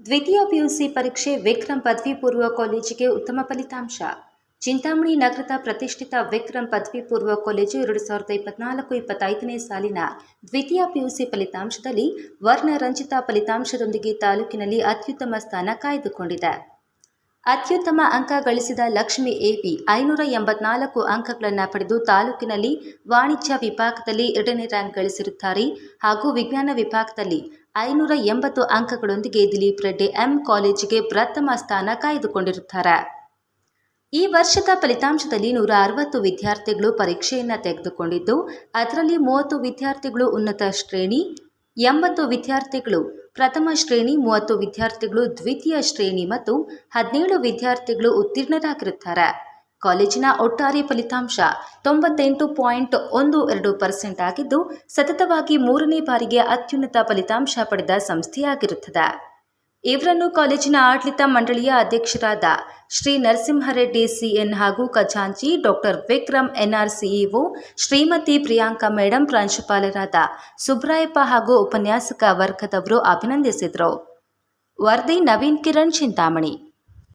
ದ್ವಿತೀಯ ಪಿಯುಸಿ ಪರೀಕ್ಷೆ ವಿಕ್ರಮ್ ಪದವಿ ಪೂರ್ವ ಕಾಲೇಜಿಗೆ ಉತ್ತಮ ಫಲಿತಾಂಶ. ಚಿಂತಾಮಣಿ ನಗರದ ಪ್ರತಿಷ್ಠಿತ ವಿಕ್ರಮ್ ಪದವಿ ಪೂರ್ವ ಕಾಲೇಜು ಎರಡು ಸಾವಿರದ ಇಪ್ಪತ್ನಾಲ್ಕು ಇಪ್ಪತ್ತೈದನೇ ಸಾಲಿನ ದ್ವಿತೀಯ ಪಿಯುಸಿ ಫಲಿತಾಂಶದಲ್ಲಿ ವರ್ಣರಂಜಿತ ಫಲಿತಾಂಶದೊಂದಿಗೆ ತಾಲೂಕಿನಲ್ಲಿ ಅತ್ಯುತ್ತಮ ಸ್ಥಾನ ಕಾಯ್ದುಕೊಂಡಿದೆ. ಅತ್ಯುತ್ತಮ ಅಂಕ ಗಳಿಸಿದ ಲಕ್ಷ್ಮಿ ಎಪಿ ಐನೂರ ಎಂಬತ್ನಾಲ್ಕು ಅಂಕಗಳನ್ನು ಪಡೆದು ತಾಲೂಕಿನಲ್ಲಿ ವಾಣಿಜ್ಯ ವಿಭಾಗದಲ್ಲಿ ಎರಡನೇ ರ್ಯಾಂಕ್ ಗಳಿಸಿರುತ್ತಾರೆ ಹಾಗೂ ವಿಜ್ಞಾನ ವಿಭಾಗದಲ್ಲಿ ಐನೂರ ಎಂಬತ್ತು ಅಂಕಗಳೊಂದಿಗೆ ದಿಲೀಪ್ ರೆಡ್ಡಿ ಎಂ ಕಾಲೇಜಿಗೆ ಪ್ರಥಮ ಸ್ಥಾನ ಕಾಯ್ದುಕೊಂಡಿರುತ್ತಾರೆ. ಈ ವರ್ಷದ ಫಲಿತಾಂಶದಲ್ಲಿ ನೂರ ಅರವತ್ತು ವಿದ್ಯಾರ್ಥಿಗಳು ಪರೀಕ್ಷೆಯನ್ನು ತೆಗೆದುಕೊಂಡಿದ್ದು, ಅದರಲ್ಲಿ ಮೂವತ್ತು ವಿದ್ಯಾರ್ಥಿಗಳು ಉನ್ನತ ಶ್ರೇಣಿ, ಎಂಬತ್ತು ವಿದ್ಯಾರ್ಥಿಗಳು ಪ್ರಥಮ ಶ್ರೇಣಿ, ಮೂವತ್ತು ವಿದ್ಯಾರ್ಥಿಗಳು ದ್ವಿತೀಯ ಶ್ರೇಣಿ ಮತ್ತು ಹದಿನೇಳು ವಿದ್ಯಾರ್ಥಿಗಳು ಉತ್ತೀರ್ಣರಾಗಿರುತ್ತಾರೆ. ಕಾಲೇಜಿನ ಒಟ್ಟಾರೆ ಫಲಿತಾಂಶ ತೊಂಬತ್ತೆಂಟು ಪಾಯಿಂಟ್ ಒಂದು ಎರಡು ಪರ್ಸೆಂಟ್ ಆಗಿದ್ದು, ಸತತವಾಗಿ ಮೂರನೇ ಬಾರಿಗೆ ಅತ್ಯುನ್ನತ ಫಲಿತಾಂಶ ಪಡೆದ ಸಂಸ್ಥೆಯಾಗಿರುತ್ತದೆ. ಇವರನ್ನು ಕಾಲೇಜಿನ ಆಡಳಿತ ಮಂಡಳಿಯ ಅಧ್ಯಕ್ಷರಾದ ಶ್ರೀ ನರಸಿಂಹರೆಡ್ಡಿ ಸಿಎನ್ ಹಾಗೂ ಖಜಾಂಚಿ doctor Vikram NR CEO Shrimati Priyanka madam ಪ್ರಾಂಶುಪಾಲರಾದ ಸುಬ್ರಾಯಪ್ಪ ಹಾಗೂ ಉಪನ್ಯಾಸಕ ವರ್ಗದವರು ಅಭಿನಂದಿಸಿದರು. ವರದಿ ನವೀನ್ ಕಿರಣ್ ಚಿಂತಾಮಣಿ.